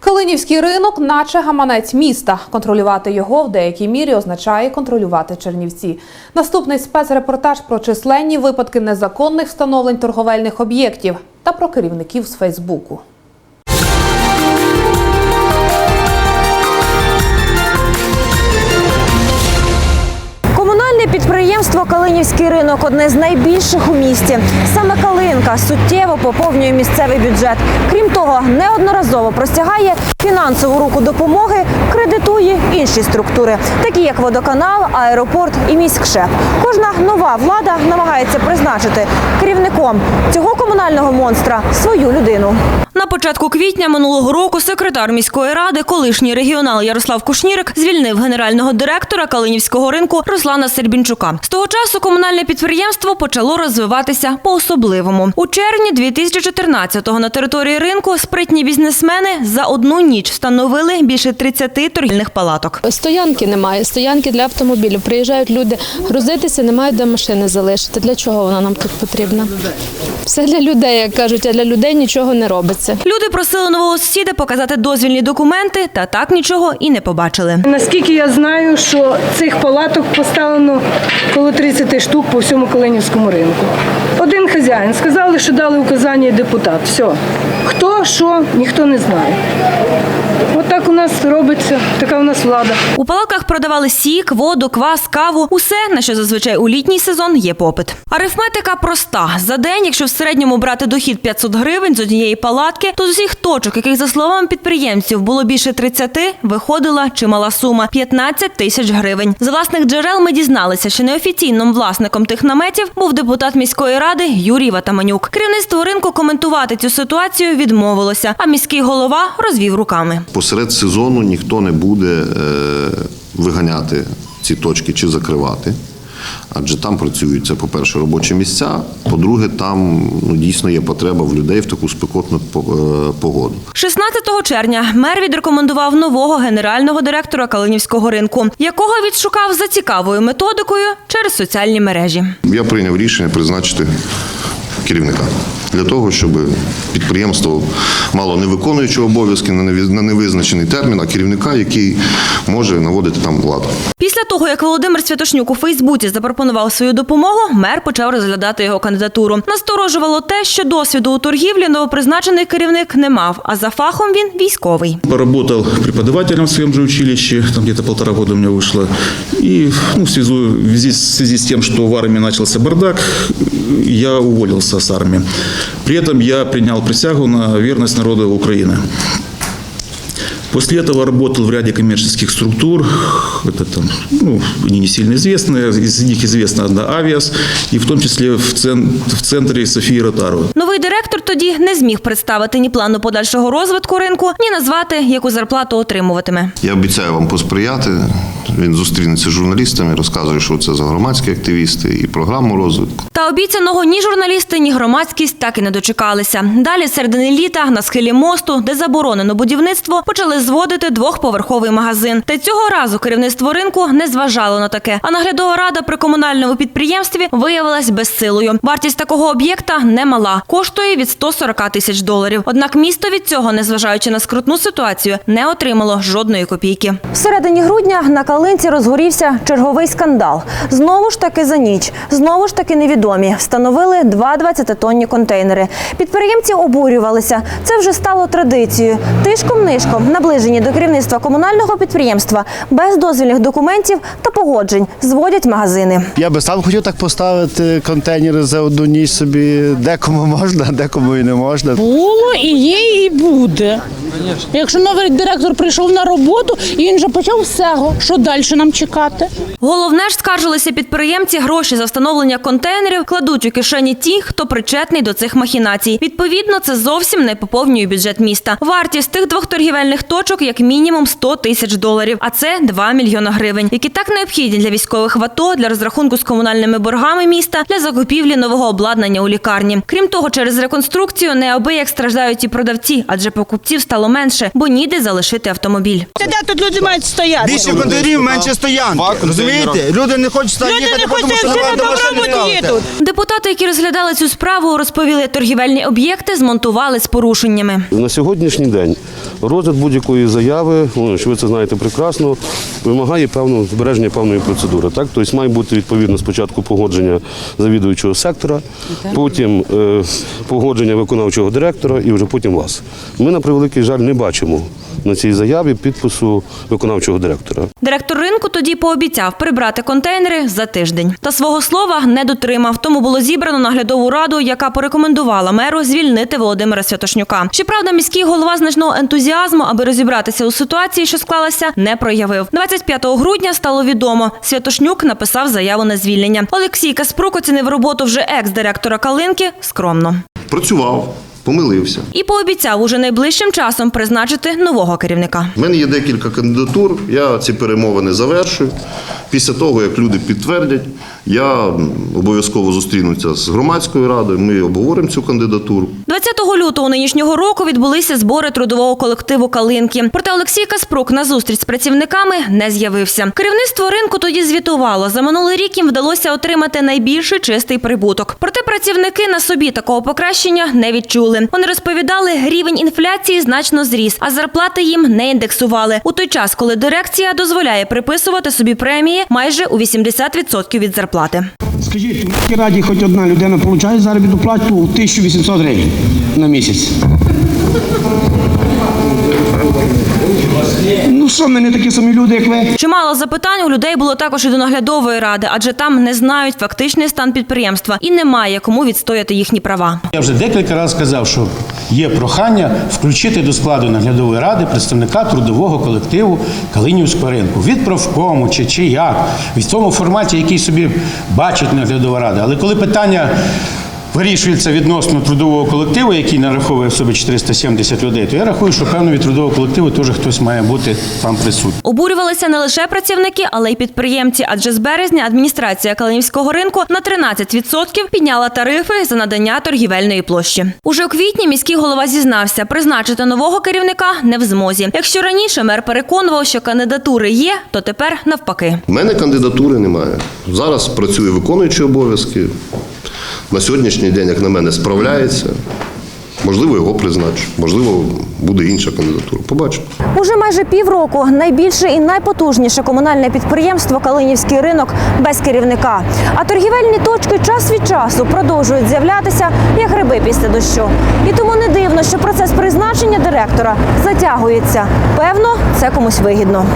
Калинівський ринок, наче гаманець міста. Контролювати його в деякій мірі означає контролювати Чернівці. Наступний спецрепортаж про численні випадки незаконних встановлень торговельних об'єктів та про керівників з Фейсбуку. Калинівський ринок одне з найбільших у місті. Саме Калинка суттєво поповнює місцевий бюджет. Крім того, неодноразово простягає фінансову руку допомоги, кредитує інші структури, такі як водоканал, аеропорт і міськшеп. Кожна нова влада намагається призначити керівником цього комунального монстра свою людину. На початку квітня минулого року секретар міської ради, колишній регіонал Ярослав Кушнірик, звільнив генерального директора Калинівського ринку Руслана Сербінчука. З того часу комунальне підприємство почало розвиватися по-особливому. У червні 2014-го на території ринку спритні бізнесмени за одну ніч встановили більше 30 торгівельних палаток. Стоянки немає, стоянки для автомобілів. Приїжджають люди грузитися, не мають де машини залишити. Для чого вона нам тут потрібна? Все для людей, як кажуть, а для людей нічого не робиться. Люди просили нового сусіда показати дозвільні документи, та так нічого і не побачили. Наскільки я знаю, що цих палаток поставлено коло 30 штук по всьому Калинівському ринку. Один хазяїн сказали, що дали указання депутат. Все. Хто, що, ніхто не знає. Отак у нас робиться, така у нас влада. У палатках продавали сік, воду, квас, каву усе, на що зазвичай у літній сезон є попит. Арифметика проста. За день, якщо в середньому брати дохід 500 гривень з однієї палатки, то з усіх точок, яких за словами підприємців було більше 30, виходила чимала сума 15 тисяч гривень. З власних джерел ми дізналися, що неофіційним власником тих наметів був депутат міської ради Юрій Ватаманюк. Керівництво ринку коментувати цю ситуацію відмовилося, а міський голова розвів руками. Посеред сезону ніхто не буде е, виганяти ці точки чи закривати. Адже там працюють це, по-перше, робочі місця. По-друге, там ну, дійсно є потреба в людей в таку спекотну е, погоду. 16 червня мер відрекомендував нового генерального директора Калинівського ринку, якого відшукав за цікавою методикою через соціальні мережі. Я прийняв рішення призначити керівника для того, щоб підприємство мало не виконуючого обов'язки на невизначений термін, а керівника, який може наводити там владу. Після того, як Володимир Святошнюк у Фейсбуці запропонував свою допомогу, мер почав розглядати його кандидатуру. Насторожувало те, що досвіду у торгівлі новопризначений керівник не мав, а за фахом він військовий. Поработал преподавателем в своем же училище, там где-то полтора года у меня вышло. И ну, в, связи- в связи с в армии начался бардак, я уволился с армии. При этом я принял присягу на верность народу Украины. После этого работал в ряде коммерческих структур. Это там, ну, они не сильно известные. Из них известна одна Авиас, и в том числе в, цен- в центре Софии Ротару. Новий директор тоді не зміг представити ні плану подальшого розвитку ринку, ні назвати, яку зарплату отримуватиме. Я обіцяю вам посприяти. Він зустрінеться з журналістами, розказує, що це за громадські активісти і програму розвитку. Та обіцяного ні журналісти, ні громадськість так і не дочекалися. Далі з середини літа на схилі мосту, де заборонено будівництво, почали зводити двохповерховий магазин. Та цього разу керівництво ринку не зважало на таке. А наглядова рада при комунальному підприємстві виявилась безсилою. Вартість такого об'єкта немала, коштує від 140 тисяч доларів. Однак місто від цього, незважаючи на скрутну ситуацію, не отримало жодної копійки. В середині грудня на Калинці розгорівся черговий скандал. Знову ж таки за ніч, знову ж таки невідомі. Встановили два 20-тонні контейнери. Підприємці обурювалися. Це вже стало традицією. Тишком-нишком наближені до керівництва комунального підприємства без дозвільних документів та погоджень зводять магазини. Я би сам хотів так поставити контейнери за одну ніч собі. Декому можна, декому і не можна. Було і є, і буде. Якщо новий директор прийшов на роботу, і він вже почав з що далі нам чекати? Головне ж скаржилися підприємці, гроші за встановлення контейнерів кладуть у кишені ті, хто причетний до цих махінацій. Відповідно, це зовсім не поповнює бюджет міста. Вартість тих двох торгівельних точок як мінімум 100 тисяч доларів, а це 2 мільйона гривень, які так необхідні для військових в АТО, для розрахунку з комунальними боргами міста, для закупівлі нового обладнання у лікарні. Крім того, через реконструкцію неабияк страждають і продавці, адже покупців стало менше, бо ніде залишити автомобіль. Де тут люди мають стояти? Більше контейнерів менше стоянки. Розумієте? Люди не хочуть сюди Люди їхати, не хочуть, тому їдуть. Депутати, які розглядали цю справу, розповіли, торгівельні об'єкти змонтували з порушеннями. На сьогоднішній день розгляд будь-якої заяви, ну, що ви це знаєте прекрасно, вимагає певного збереження певної процедури. Так? Тобто має бути відповідно спочатку погодження завідуючого сектора, потім е, погодження виконавчого директора і вже потім вас. Ми, на превеликий жаль, не бачимо на цій заяві підпису виконавчого директора. Директор ринку тоді пообіцяв прибрати контейнери за тиждень. Та свого слова не дотримав. Тому було зібрано наглядову раду, яка порекомендувала меру звільнити Володимира Святошнюка. Щоправда, міський голова значного ентузіазму, аби розібратися у ситуації, що склалася, не проявив. 25 грудня стало відомо. Святошнюк написав заяву на звільнення. Олексій Каспрук оцінив роботу вже екс-директора Калинки скромно. Працював, помилився. І пообіцяв уже найближчим часом призначити нового керівника. У мене є декілька кандидатур, я ці перемовини завершую. Після того, як люди підтвердять, я обов'язково зустрінуся з громадською радою, ми обговоримо цю кандидатуру. 20 лютого нинішнього року відбулися збори трудового колективу Калинки. Проте Олексій Каспрук на зустріч з працівниками не з'явився. Керівництво ринку тоді звітувало. За минулий рік їм вдалося отримати найбільший чистий прибуток. Проте працівники на собі такого покращення не відчули. Вони розповідали, рівень інфляції значно зріс, а зарплати їм не індексували. У той час, коли дирекція дозволяє приписувати собі премії майже у 80% від зарплати. Скажіть, у міській раді хоч одна людина отримує заробітну плату 1800 гривень на місяць. Ну що, ми не такі самі люди, як ви? Чимало запитань у людей було також і до наглядової ради, адже там не знають фактичний стан підприємства і немає кому відстояти їхні права. Я вже декілька разів сказав, що є прохання включити до складу наглядової ради представника трудового колективу Калинівського ринку від профкому чи, чи як, в тому форматі, який собі бачить наглядова рада. Але коли питання вирішується відносно трудового колективу, який нараховує в собі 470 людей, то я рахую, що певно від трудового колективу теж хтось має бути там присутній. Обурювалися не лише працівники, але й підприємці. Адже з березня адміністрація Калинівського ринку на 13% підняла тарифи за надання торгівельної площі. Уже у квітні міський голова зізнався, призначити нового керівника не в змозі. Якщо раніше мер переконував, що кандидатури є, то тепер навпаки. У мене кандидатури немає. Зараз працює виконуючий обов'язки. На сьогоднішній день, як на мене, справляється. Можливо, його призначу, можливо, буде інша кандидатура. Побачимо. Уже майже півроку найбільше і найпотужніше комунальне підприємство Калинівський ринок без керівника. А торгівельні точки час від часу продовжують з'являтися як гриби після дощу. І тому не дивно, що процес призначення директора затягується. Певно, це комусь вигідно.